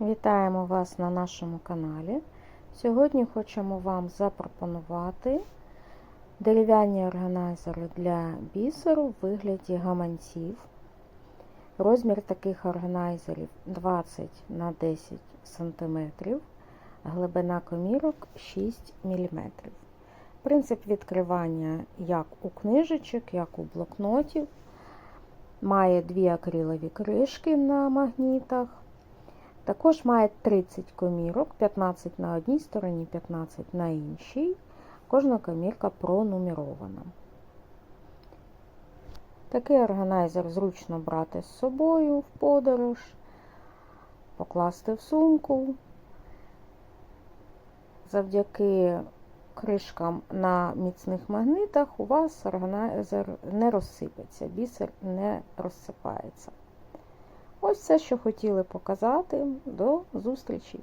Вітаємо вас на нашому каналі. Сьогодні хочемо вам запропонувати дерев'яні органайзери для бісеру в вигляді гаманців. Розмір таких органайзерів 20 на 10 см, глибина комірок 6 мм. Принцип відкривання як у книжечок, як у блокнотів. Має дві акрилові кришки на магнітах. Також має 30 комірок, 15 на одній стороні, 15 на іншій. Кожна комірка пронумерована. Такий органайзер зручно брати з собою в подорож, покласти в сумку. Завдяки кришкам на міцних магнитах у вас органайзер не розсипеться, бісер не розсипається. Ось все, що хотіли показати. До зустрічі!